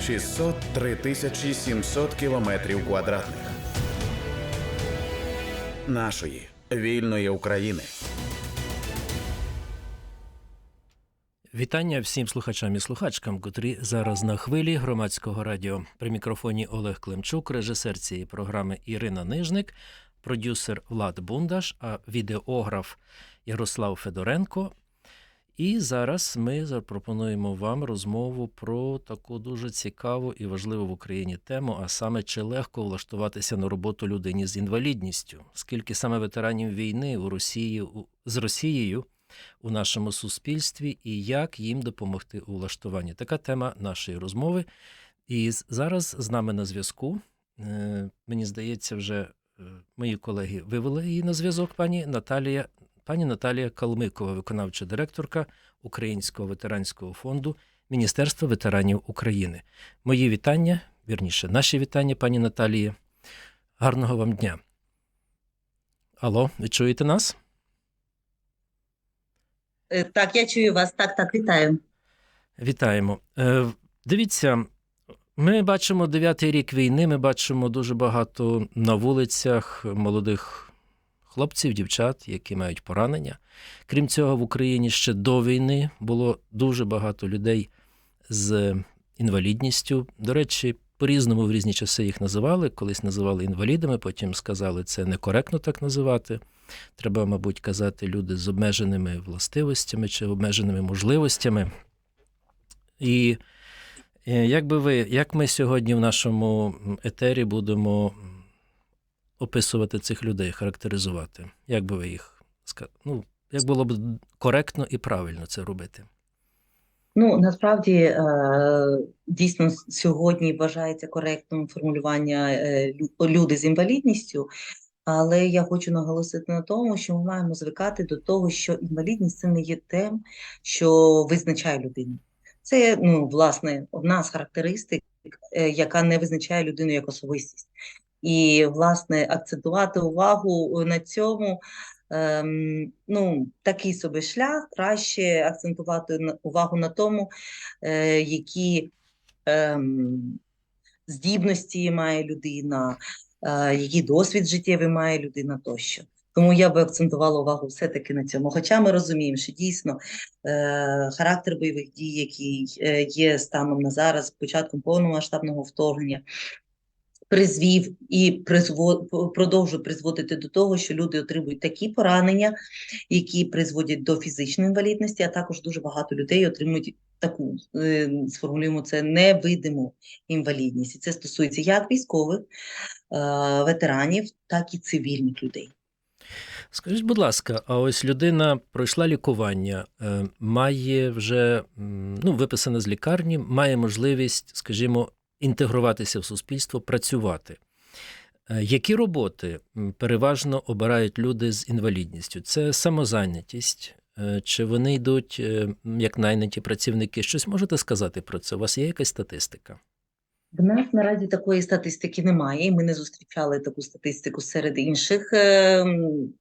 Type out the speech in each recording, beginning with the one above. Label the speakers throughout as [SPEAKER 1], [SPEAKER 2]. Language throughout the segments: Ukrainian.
[SPEAKER 1] 603 тисячі 700 кілометрів квадратних нашої вільної України.
[SPEAKER 2] Вітання всім слухачам і слухачкам, котрі зараз на хвилі громадського радіо. При мікрофоні Олег Климчук, режисер цієї програми Ірина Нижник, продюсер Влад Бундаш, а відеограф Ярослав Федоренко. І зараз ми запропонуємо вам розмову про таку дуже цікаву і важливу в Україні тему, а саме чи легко влаштуватися на роботу людині з інвалідністю, скільки саме ветеранів війни у Росії з Росією у нашому суспільстві і як їм допомогти у влаштуванні. Така тема нашої розмови. І зараз з нами на зв'язку. е, Мені здається, вже е, мої колеги вивели її на зв'язок. Пані Наталія, пані Наталія Калмикова, виконавча директорка Українського ветеранського фонду Міністерства ветеранів України. Мої вітання, вірніше, наші вітання, пані Наталії. Гарного вам дня. Алло, ви чуєте нас?
[SPEAKER 3] Е, Так, я чую вас. Так, так, вітаю.
[SPEAKER 2] Вітаємо. Е, Дивіться, ми бачимо дев'ятий рік війни. Ми бачимо дуже багато на вулицях молодих хлопців, дівчат, які мають поранення. Крім цього, в Україні ще до війни було дуже багато людей з інвалідністю. До речі, по-різному в різні часи їх називали. Колись називали інвалідами, потім сказали, це некоректно так називати. Треба, мабуть, казати люди з обмеженими властивостями чи обмеженими можливостями. І е, як би ви, як ми сьогодні в нашому етері будемо описувати цих людей, характеризувати? Як би ви їх ну, як було б коректно і правильно це робити?
[SPEAKER 3] Ну, насправді, е, дійсно, сьогодні вважається коректним формулювання е, люди з інвалідністю, але я хочу наголосити на тому, що ми маємо звикати до того, що інвалідність це не є тим, що визначає людину. Це, ну, власне, одна з характеристик, е, яка не визначає людину як особистість. І, власне, акцентувати увагу на цьому, ем, ну, такий собі шлях, краще акцентувати увагу на тому, е, які ем, здібності має людина, е, який досвід життєвий має людина тощо. Тому я би акцентувала увагу все-таки на цьому. Хоча ми розуміємо, що дійсно е, характер бойових дій, який е, є станом на зараз, початком повномасштабного вторгнення, призвів і призво, продовжує призводити до того, що люди отримують такі поранення, які призводять до фізичної інвалідності, а також дуже багато людей отримують таку, е, сформулюємо це, невидиму інвалідність. І це стосується як військових, е, ветеранів, так і цивільних людей.
[SPEAKER 2] Скажіть, будь ласка, а ось людина пройшла лікування, е, має вже ну, виписана з лікарні, має можливість, скажімо, інтегруватися в суспільство, працювати. Е, Які роботи переважно обирають люди з інвалідністю? Це самозайнятість? Е, Чи вони йдуть е, як найняті працівники? Щось можете сказати про це? У вас є якась статистика?
[SPEAKER 3] В нас наразі такої статистики немає, і ми не зустрічали таку статистику серед інших е,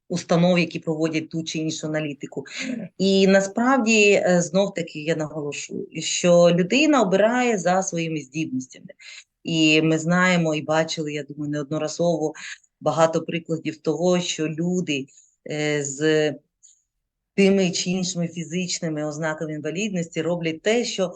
[SPEAKER 3] установ, які проводять ту чи іншу аналітику. І насправді, е, знов таки, я наголошую, що людина обирає за своїми здібностями. І ми знаємо і бачили, я думаю, неодноразово багато прикладів того, що люди е, з тими чи іншими фізичними ознаками інвалідності роблять те, що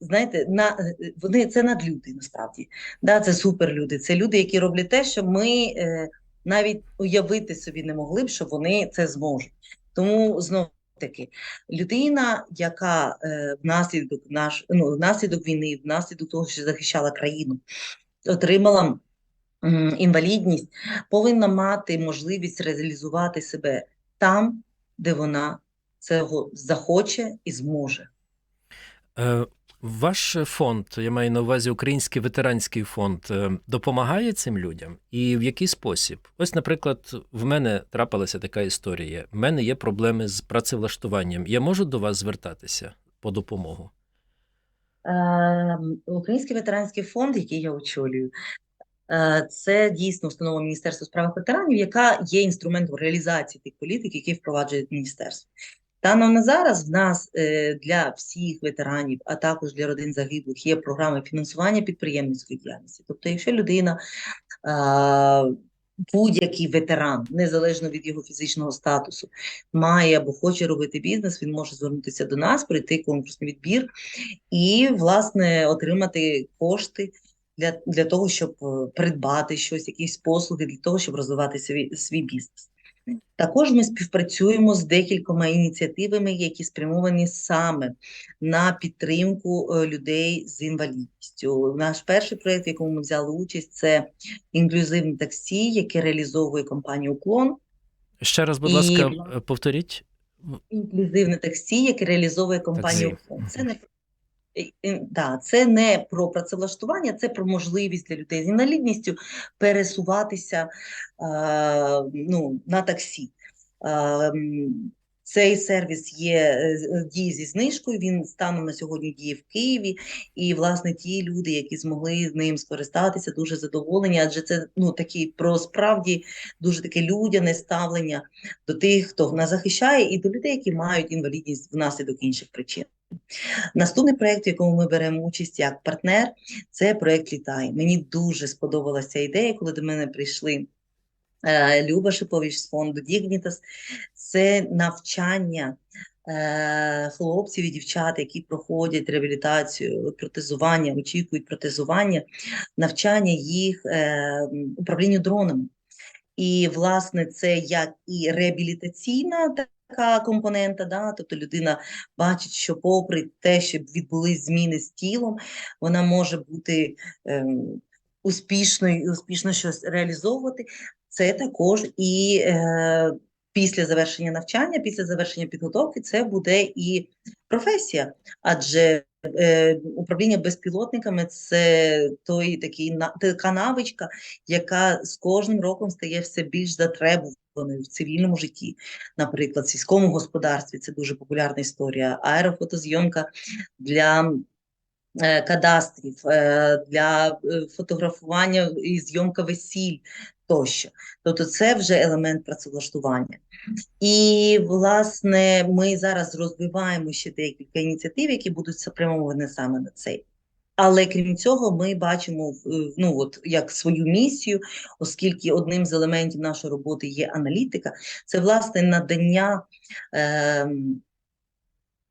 [SPEAKER 3] знаєте, на е, вони це надлюди насправді. Да, це суперлюди. Це люди, які роблять те, що ми е, навіть уявити собі не могли б, що вони це зможуть. Тому знову таки, людина, яка е, внаслідок наш, ну, внаслідок війни, внаслідок того, що захищала країну, отримала інвалідність, повинна мати можливість реалізувати себе там, де вона цього захоче і зможе.
[SPEAKER 2] Ваш фонд, я маю на увазі Український ветеранський фонд, е, допомагає цим людям? І в який спосіб? Ось, наприклад, в мене трапилася така історія. В мене є проблеми з працевлаштуванням. Я можу до вас звертатися по допомогу?
[SPEAKER 3] Е, Український ветеранський фонд, який я очолюю, е, це дійсно установа Міністерства у справах ветеранів, яка є інструментом реалізації тих політик, які впроваджує міністерство. Станом на зараз в нас е, для всіх ветеранів, а також для родин загиблих, є програми фінансування підприємницької діяльності. Тобто, якщо людина будь-який ветеран, незалежно від його фізичного статусу, має або хоче робити бізнес, він може звернутися до нас, пройти конкурсний відбір і, власне, отримати кошти для, для того, щоб е, придбати щось, якісь послуги, для того, щоб розвивати свій, свій бізнес. Також ми співпрацюємо з декількома ініціативами, які спрямовані саме на підтримку е, людей з інвалідністю. Наш перший проєкт, в якому ми взяли участь, це інклюзивне таксі, яке реалізовує компанія Уклон.
[SPEAKER 2] Ще раз, будь
[SPEAKER 3] І-
[SPEAKER 2] ласка, повторіть.
[SPEAKER 3] Інклюзивне таксі, яке реалізовує компанія
[SPEAKER 2] Таксі.
[SPEAKER 3] Уклон. Це не Да, це не про працевлаштування, це про можливість для людей з інвалідністю пересуватися е, ну, на таксі. Е, цей сервіс є е, діє зі знижкою. Він станом на сьогодні діє в Києві. І, власне, ті люди, які змогли ним скористатися, дуже задоволені, адже це ну такі про справді дуже таке людяне ставлення до тих, хто нас захищає, і до людей, які мають інвалідність внаслідок інших причин. Наступний проєкт, в якому ми беремо участь як партнер, це проєкт Літай. Мені дуже сподобалася ідея, коли до мене прийшли е, Люба Шипович з фонду Дігнітас. Це навчання е, хлопців і дівчат, які проходять реабілітацію, протезування, очікують протезування, навчання їх е, управлінню дронами. І, власне, це як і реабілітаційна така компонента, да? тобто людина бачить, що попри те, що відбулись зміни з тілом, вона може бути ем, успішною і успішно щось реалізовувати. Це також і е, після завершення навчання, після завершення підготовки, це буде і професія, адже е, управління безпілотниками це той такий така навичка, яка з кожним роком стає все більш затребуваною в цивільному житті. Наприклад, в сільському господарстві це дуже популярна історія. Аерофотозйомка для е, кадастрів, е, для е, фотографування і зйомка весіль тощо. Тобто це вже елемент працевлаштування. І, власне, ми зараз розвиваємо ще декілька ініціатив, які будуть спрямовані саме на цей. Але крім цього, ми бачимо ну, от, як свою місію, оскільки одним з елементів нашої роботи є аналітика, це власне надання ем,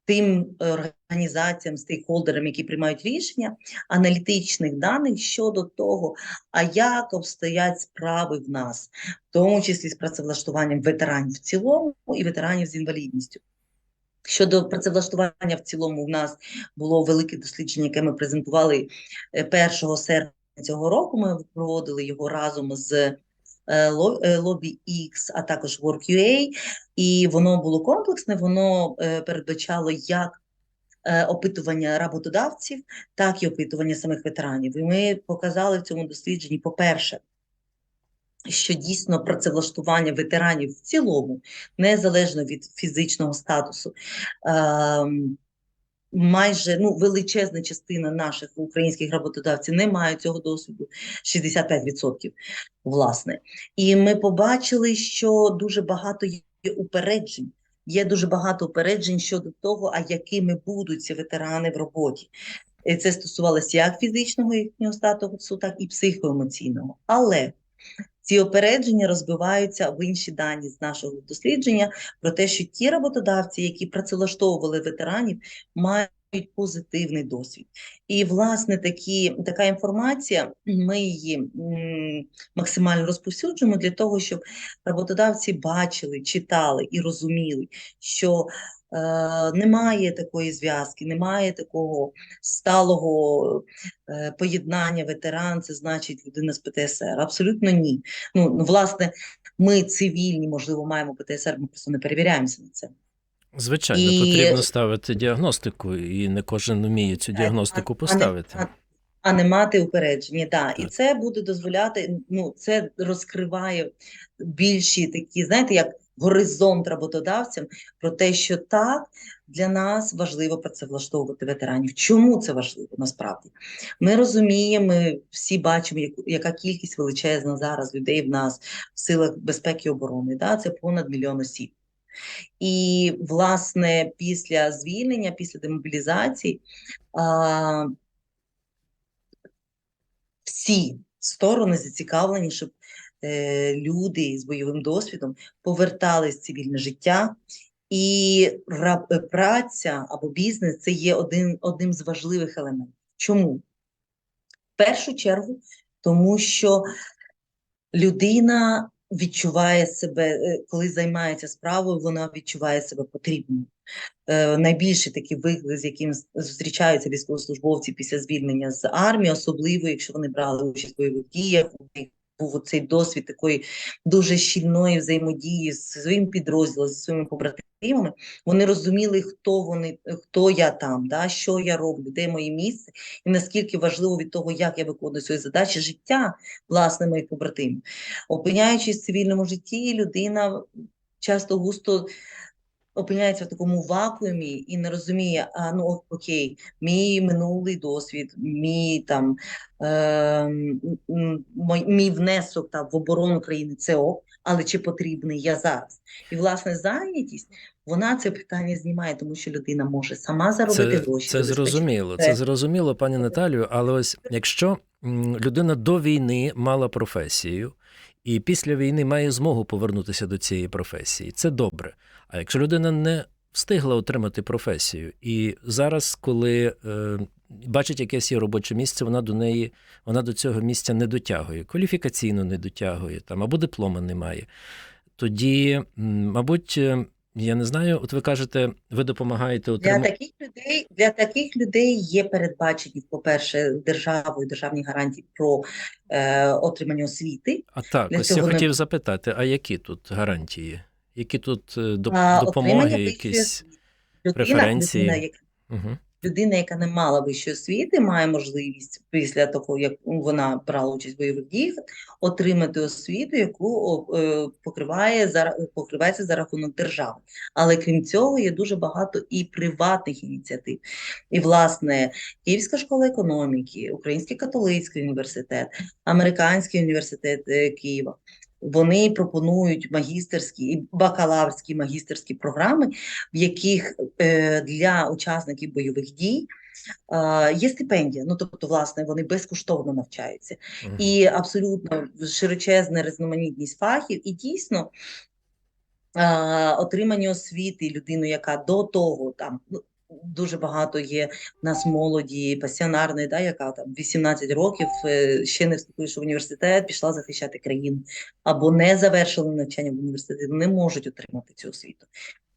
[SPEAKER 3] тим організаціям, стейкхолдерам, які приймають рішення, аналітичних даних щодо того, а як обстоять справи в нас, в тому числі з працевлаштуванням ветеранів в цілому і ветеранів з інвалідністю. Щодо працевлаштування в цілому, в нас було велике дослідження, яке ми презентували е, 1 серпня цього року. Ми проводили його разом з е, Ло- е, X, а також Work.ua, і воно було комплексне, воно е, передбачало як е, опитування роботодавців, так і опитування самих ветеранів. І ми показали в цьому дослідженні, по-перше, що дійсно працевлаштування ветеранів в цілому, незалежно від фізичного статусу, ем, майже ну, величезна частина наших українських роботодавців не мають цього досвіду, 65%, власне. І ми побачили, що дуже багато є упереджень. Є дуже багато упереджень щодо того, а якими будуть ці ветерани в роботі. Це стосувалося як фізичного їхнього статусу, так і психоемоційного. Але ці опередження розбиваються в інші дані з нашого дослідження про те, що ті роботодавці, які працевлаштовували ветеранів, мають позитивний досвід. І, власне, такі, така інформація, ми її максимально розповсюджуємо для того, щоб роботодавці бачили, читали і розуміли, що е, немає такої зв'язки, немає такого сталого е, поєднання ветеран, це значить людина з ПТСР. Абсолютно ні. Ну, власне, ми цивільні, можливо, маємо ПТСР, ми просто не перевіряємося на це.
[SPEAKER 2] Звичайно,
[SPEAKER 3] І-
[SPEAKER 2] потрібно ставити діагностику, і не кожен вміє цю діагностику
[SPEAKER 3] а
[SPEAKER 2] поставити.
[SPEAKER 3] а- А не мати упередження, да. І це буде дозволяти, ну, це розкриває більші такі, знаєте, як горизонт роботодавцям про те, що так, для нас важливо працевлаштовувати ветеранів. Чому це важливо насправді? Ми розуміємо, ми всі бачимо, яка кількість величезна зараз людей в нас в силах безпеки і оборони. Да? Це понад мільйон осіб. І, власне, після звільнення, після демобілізації, а, всі сторони зацікавлені, щоб е, люди з бойовим досвідом повертались в цивільне життя. І е, праця або бізнес це є один, одним з важливих елементів. Чому? В першу чергу, тому що людина відчуває себе, е, коли займається справою, вона відчуває себе потрібною. Е, Найбільший такий виклик, з яким зустрічаються військовослужбовці після звільнення з армії, особливо якщо вони брали участь в бойових діях, у них був цей досвід такої дуже щільної взаємодії з своїм підрозділом, зі своїми побратимами. Вони розуміли, хто вони, хто я там, да, що я роблю, де моє місце, і наскільки важливо від того, як я виконую свої задачі, життя власне моїх побратимів. Опиняючись в цивільному житті, людина часто густо опиняється в такому вакуумі і не розуміє, а ну окей, мій минулий досвід, мій там е, мій внесок там, в оборону країни це ок, але чи потрібний я зараз? І власне зайнятість вона це питання знімає, тому що людина може сама заробити
[SPEAKER 2] Це,
[SPEAKER 3] гроші.
[SPEAKER 2] це
[SPEAKER 3] забезпечити
[SPEAKER 2] зрозуміло. Це зрозуміло, пані Наталію. Але ось якщо людина до війни мала професію, і після війни має змогу повернутися до цієї професії, це добре. А якщо людина не встигла отримати професію, і зараз, коли е, бачить якесь є робоче місце, вона до неї, вона до цього місця не дотягує, кваліфікаційно не дотягує, там або диплома немає. Тоді, мабуть, е, я не знаю, от ви кажете, ви допомагаєте
[SPEAKER 3] Для таких людей для таких людей є передбачені, по-перше, державою державні гарантії про е, отримання освіти.
[SPEAKER 2] А так,
[SPEAKER 3] Для
[SPEAKER 2] ось я
[SPEAKER 3] хотів не-
[SPEAKER 2] запитати, а які тут гарантії? Які тут е, доп-
[SPEAKER 3] А,
[SPEAKER 2] допомоги, якісь.
[SPEAKER 3] Людина,
[SPEAKER 2] преференції?
[SPEAKER 3] людина, яка
[SPEAKER 2] Угу.
[SPEAKER 3] Людина, яка не мала вищої освіти, має можливість після того, як вона брала участь в бойових діях, отримати освіту, яку е, покриває покривається за рахунок держави. Але крім цього, є дуже багато і приватних ініціатив. І, власне, Київська школа економіки, Український католицький університет, Американський університет е, Києва. Вони пропонують магістерські і бакалаврські магістерські програми, в яких е, для учасників бойових дій є стипендія. Ну тобто, власне, вони безкоштовно навчаються, і абсолютно широчезна різноманітність фахів, і дійсно отримання освіти людину, яка до того там. Дуже багато є в нас молоді, пасіонарної, да, яка там 18 років е, ще не вступивши в університет, пішла захищати країну або не завершили навчання в університеті, не можуть отримати цю освіту.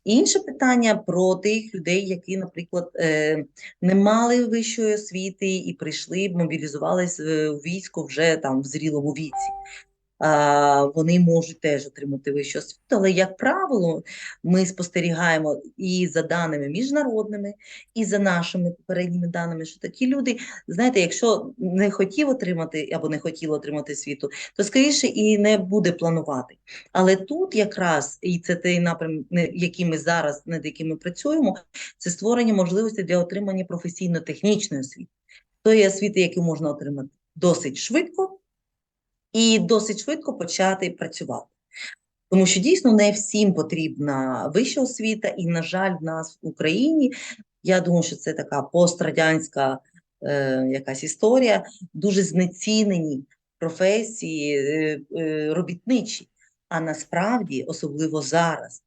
[SPEAKER 3] Інше питання про тих людей, які, наприклад, е, не мали вищої освіти і прийшли, мобілізувались е, у військо вже там в зрілому віці. Вони можуть теж отримати вищу освіту, але, як правило, ми спостерігаємо і за даними міжнародними, і за нашими попередніми даними, що такі люди, знаєте, якщо не хотів отримати або не хотіли отримати освіту, то скоріше і не буде планувати. Але тут якраз і це той напрям, який ми зараз над яким ми працюємо, це створення можливості для отримання професійно-технічної освіти, тої освіти, яку можна отримати досить швидко і досить швидко почати працювати. Тому що дійсно не всім потрібна вища освіта, і, на жаль, в нас в Україні, я думаю, що це така пострадянська е, якась історія, дуже знецінені професії е, е, робітничі. А насправді, особливо зараз,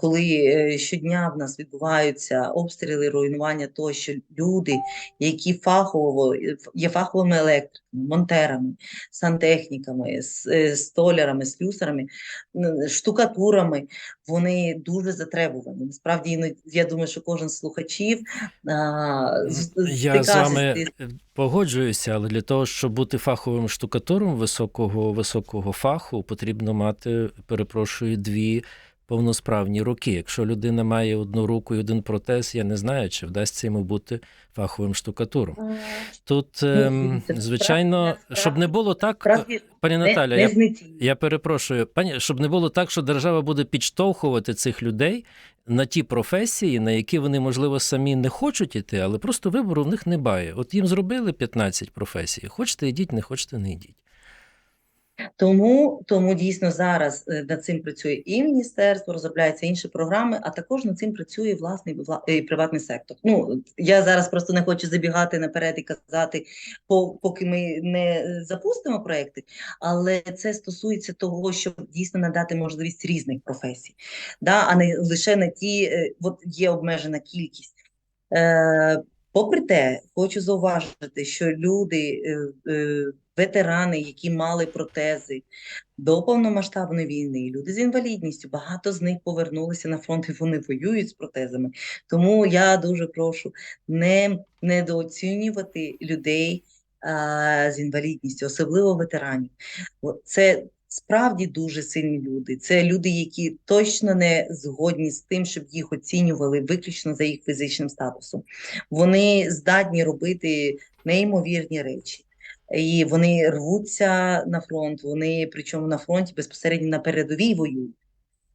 [SPEAKER 3] коли е, щодня в нас відбуваються обстріли, руйнування, того, що люди, які фахово є фаховими електриками, монтерами, сантехніками, е, столярами, слюсарами, штукатурами, вони дуже затребувані. Насправді, я думаю, що кожен з слухачів
[SPEAKER 2] Я з вами е, погоджуюся, але для того, щоб бути фаховим штукатуром високого, високого фаху, потрібно мати, перепрошую, дві повносправні руки. Якщо людина має одну руку і один протез, я не знаю, чи вдасться йому бути фаховим штукатуром. Тут,
[SPEAKER 3] Ну,
[SPEAKER 2] ем, звичайно, щоб не було так, пані Наталя, я. Я перепрошую, пані, щоб не було так, що держава буде підштовхувати цих людей на ті професії, на які вони, можливо, самі не хочуть іти, але просто вибору в них немає. От їм зробили 15 професій. Хочете, йдіть, не хочете, не йдіть.
[SPEAKER 3] Тому, тому дійсно зараз е, над цим працює і міністерство, розробляються інші програми, а також над цим працює власний вла- е, приватний сектор. Ну я зараз просто не хочу забігати наперед і казати, поки ми не запустимо проекти, але це стосується того, щоб дійсно надати можливість різних професій, да, а не лише на ті, е, от є обмежена кількість. Е, Попри те, хочу зауважити, що люди, ветерани, які мали протези до повномасштабної війни, люди з інвалідністю, багато з них повернулися на фронт і вони воюють з протезами. Тому я дуже прошу не недооцінювати людей а, з інвалідністю, особливо ветеранів. Це справді дуже сильні люди. Це люди, які точно не згодні з тим, щоб їх оцінювали виключно за їх фізичним статусом. Вони здатні робити неймовірні речі. І вони рвуться на фронт, вони причому на фронті безпосередньо на передовій воюють.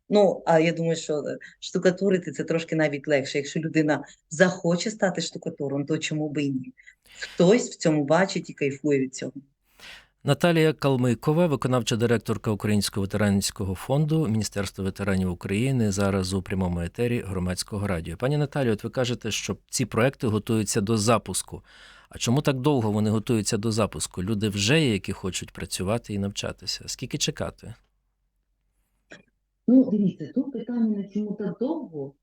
[SPEAKER 3] Ну, а я думаю, що е, штукатурити це трошки навіть легше. Якщо людина захоче стати штукатуром, то чому би і ні? Хтось в цьому бачить і кайфує від цього.
[SPEAKER 2] Наталія Калмикова, виконавча директорка Українського ветеранського фонду Міністерства ветеранів України, зараз у прямому етері громадського радіо. Пані Наталію, от ви кажете, що ці проекти готуються до запуску. А чому так довго вони готуються до запуску? Люди вже є, які хочуть працювати і навчатися. Скільки чекати?
[SPEAKER 3] Ну, дивіться, тут питання чому так довго.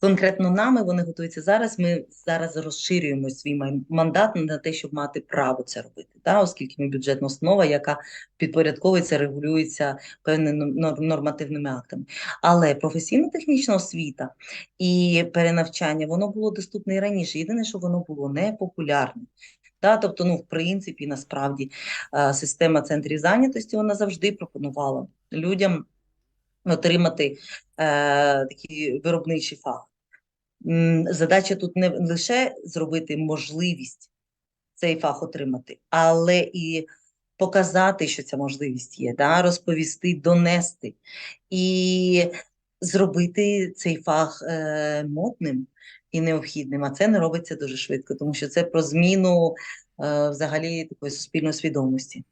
[SPEAKER 3] Конкретно нами вони готуються зараз. Ми зараз розширюємо свій мандат на те, щоб мати право це робити, та, оскільки ми бюджетна установа, яка підпорядковується, регулюється певними нор- нормативними актами. Але професійно-технічна освіта і перенавчання воно було доступне і раніше. Єдине, що воно було не популярне. Та, тобто, ну, в принципі, насправді е, система центрів зайнятості вона завжди пропонувала людям отримати е, такий виробничий фах. Задача тут не лише зробити можливість цей фах отримати, але і показати, що ця можливість є, да? розповісти, донести і зробити цей фах е, модним і необхідним. А це не робиться дуже швидко, тому що це про зміну взагалі такої суспільної свідомості.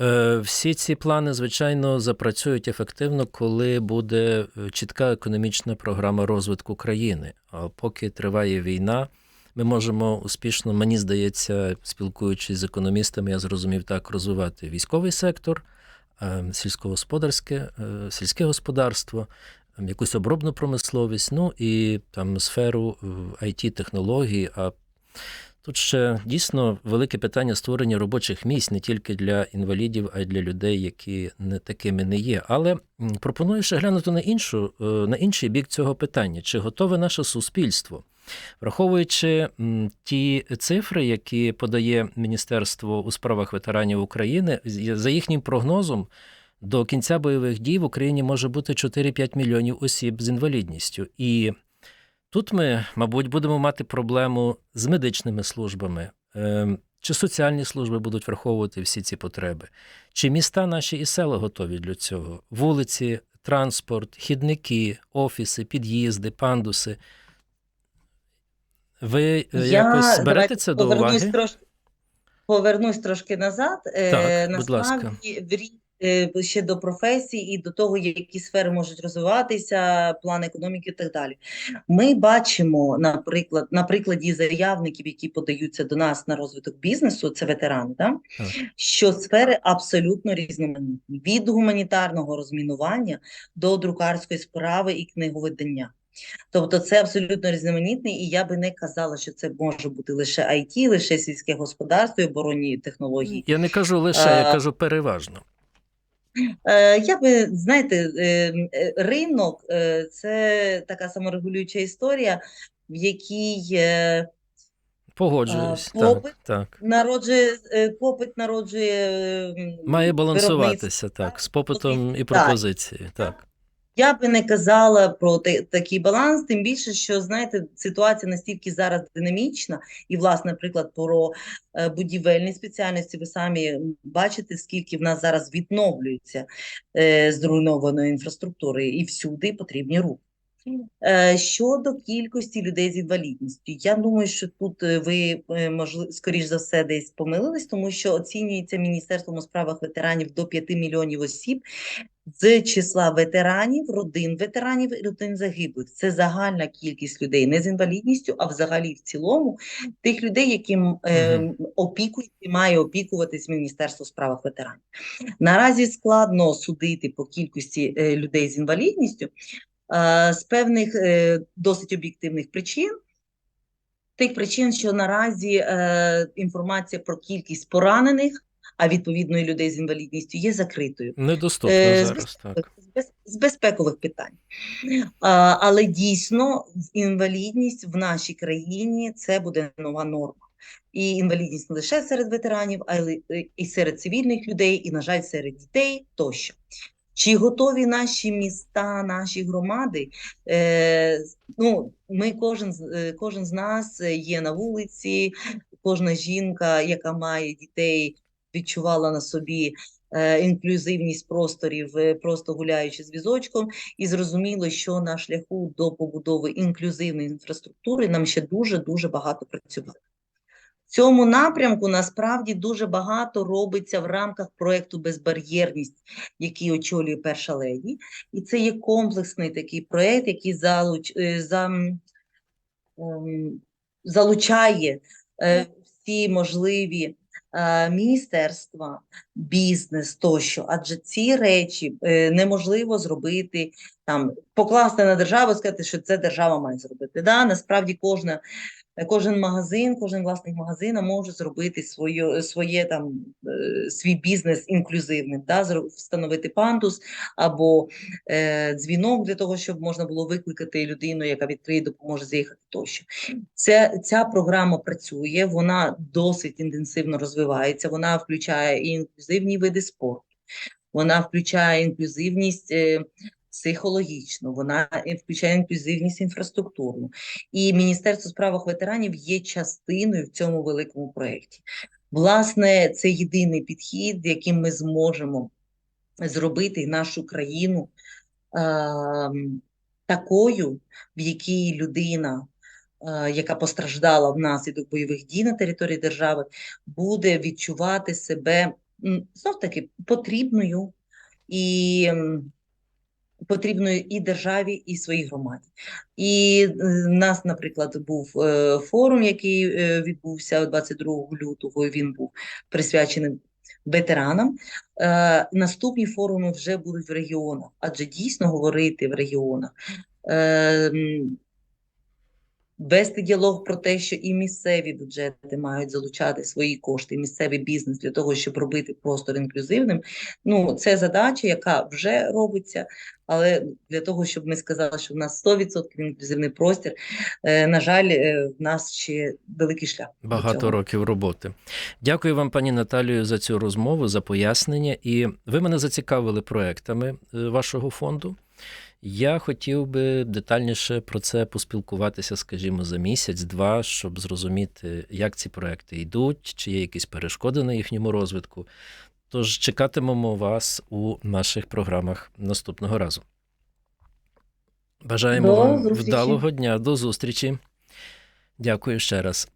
[SPEAKER 2] Е, Всі ці плани, звичайно, запрацюють ефективно, коли буде е, чітка економічна програма розвитку країни. А поки триває війна, ми можемо успішно, мені здається, спілкуючись з економістами, я зрозумів так, розвивати військовий сектор, е, сільськогосподарське, е, сільське господарство, е, якусь обробну промисловість, ну і там сферу it технологій а Тут ще дійсно велике питання створення робочих місць не тільки для інвалідів, а й для людей, які не такими не є. Але пропоную ще глянути на іншу е, на інший бік цього питання: чи готове наше суспільство? Враховуючи ті цифри, які подає Міністерство у справах ветеранів України, за їхнім прогнозом, до кінця бойових дій в Україні може бути 4-5 мільйонів осіб з інвалідністю. І Тут ми, мабуть, будемо мати проблему з медичними службами. Ем, Чи соціальні служби будуть враховувати всі ці потреби? Чи міста наші і села готові для цього? Вулиці, транспорт, хідники, офіси, під'їзди, пандуси. Ви е, якось берете це до уваги?
[SPEAKER 3] Трошки, повернусь трошки назад. Е,
[SPEAKER 2] Так, будь ласка.
[SPEAKER 3] в рі- е, ще до професій і до того, які сфери можуть розвиватися, план економіки і так далі. Ми бачимо, наприклад, на прикладі заявників, які подаються до нас на розвиток бізнесу, це ветерани, да? Що сфери абсолютно різноманітні від гуманітарного розмінування до друкарської справи і книговидання. Тобто це абсолютно різноманітний, і я би не казала, що це може бути лише IT, лише сільське господарство і оборонні технології.
[SPEAKER 2] Я не кажу лише, я
[SPEAKER 3] Е,
[SPEAKER 2] кажу переважно.
[SPEAKER 3] Е, Я би, знаєте, е, е, ринок це така саморегулююча історія, в якій
[SPEAKER 2] Погоджуюсь.
[SPEAKER 3] попит
[SPEAKER 2] Так, так.
[SPEAKER 3] народжує попит народжує
[SPEAKER 2] Має балансуватися так, з попитом і пропозицією. Так.
[SPEAKER 3] Я би не казала про такий баланс, тим більше, що знаєте, ситуація настільки зараз динамічна, і, власне, наприклад, про е, будівельні спеціальності, ви самі бачите, скільки в нас зараз відновлюється е, зруйнованої інфраструктури, і всюди потрібні руки. Е, Щодо кількості людей з інвалідністю, я думаю, що тут е, ви, можливо, скоріш за все, десь помилились, тому що оцінюється Міністерством у справах ветеранів до 5 мільйонів осіб з числа ветеранів, родин ветеранів і родин загиблих. Це загальна кількість людей не з інвалідністю, а взагалі в цілому тих людей, яким е, опікує і має опікуватись Міністерство у справах ветеранів. Наразі складно судити по кількості е, людей з інвалідністю е, з певних е, досить об'єктивних причин. Тих причин, що наразі е, інформація про кількість поранених, а відповідно і людей з інвалідністю, є закритою
[SPEAKER 2] Недоступно
[SPEAKER 3] Е, з
[SPEAKER 2] зараз, так.
[SPEAKER 3] з, з безпекових питань. А, але дійсно інвалідність в нашій країні це буде нова норма. І інвалідність не лише серед ветеранів, а й ли- і серед цивільних людей, і, на жаль, серед дітей тощо. Чи готові наші міста, наші громади? Е, ну, ми кожен, е, кожен з нас є на вулиці, кожна жінка, яка має дітей, відчувала на собі е, інклюзивність просторів, е, просто гуляючи з візочком, і зрозуміло, що на шляху до побудови інклюзивної інфраструктури нам ще дуже дуже багато працювати. Цьому напрямку насправді дуже багато робиться в рамках проекту Безбар'єрність, який очолює перша леді, і це є комплексний такий проект, який залуч, е, за, ем, залучає е, всі можливі е, міністерства, бізнес тощо, адже ці речі неможливо зробити там, покласти на державу сказати, що це держава має зробити. Да? Насправді кожна Кожен магазин, кожен власник магазина може зробити своє, своє там е, свій бізнес інклюзивним, да? встановити пандус або е, дзвінок для того, щоб можна було викликати людину, яка відкриє, допоможе заїхати тощо. Це, ця програма працює, вона досить інтенсивно розвивається, вона включає і інклюзивні види спорту, вона включає інклюзивність е, психологічну, вона е, включає інклюзивність інфраструктурну. І Міністерство справах ветеранів є частиною в цьому великому проєкті. Власне, це єдиний підхід, яким ми зможемо зробити нашу країну ем, такою, в якій людина, е, яка постраждала внаслідок бойових дій на території держави, буде відчувати себе знов таки потрібною і потрібною і державі, і своїй громаді. І е, в нас, наприклад, був е, форум, який е, відбувся 22 лютого. Він був присвячений ветеранам. Наступні форуми вже будуть в регіонах, адже дійсно говорити в регіонах. Вести діалог про те, що і місцеві бюджети мають залучати свої кошти, і місцевий бізнес для того, щоб робити простор інклюзивним. Ну, це задача, яка вже робиться, але для того, щоб ми сказали, що в нас 100% інклюзивний простір, е, на жаль, е, в нас ще великий шлях.
[SPEAKER 2] Багато років роботи. Дякую вам, пані Наталію, за цю розмову, за пояснення. І ви мене зацікавили проектами е, вашого фонду. Я хотів би детальніше про це поспілкуватися, скажімо, за місяць-два, щоб зрозуміти, як ці проекти йдуть, чи є якісь перешкоди на їхньому розвитку. Тож чекатимемо вас у наших програмах наступного разу. Бажаємо
[SPEAKER 3] До
[SPEAKER 2] вам
[SPEAKER 3] зустрічі.
[SPEAKER 2] вдалого дня, до зустрічі. Дякую ще раз.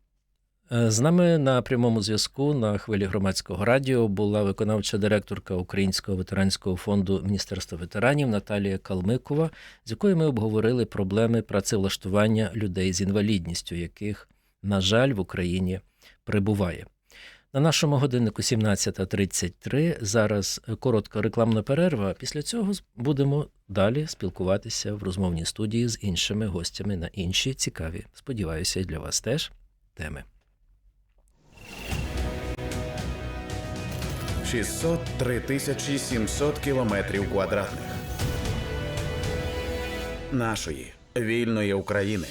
[SPEAKER 2] Е, З нами на прямому зв'язку на хвилі громадського радіо була виконавча директорка Українського ветеранського фонду Міністерства ветеранів Наталія Калмикова, з якою ми обговорили проблеми працевлаштування людей з інвалідністю, яких, на жаль, в Україні прибуває. На нашому годиннику 17.33. Зараз коротка рекламна перерва. Після цього будемо далі спілкуватися в розмовній студії з іншими гостями на інші цікаві, сподіваюся, і для вас теж теми.
[SPEAKER 1] 603 тисячі 700 кілометрів квадратних нашої вільної України.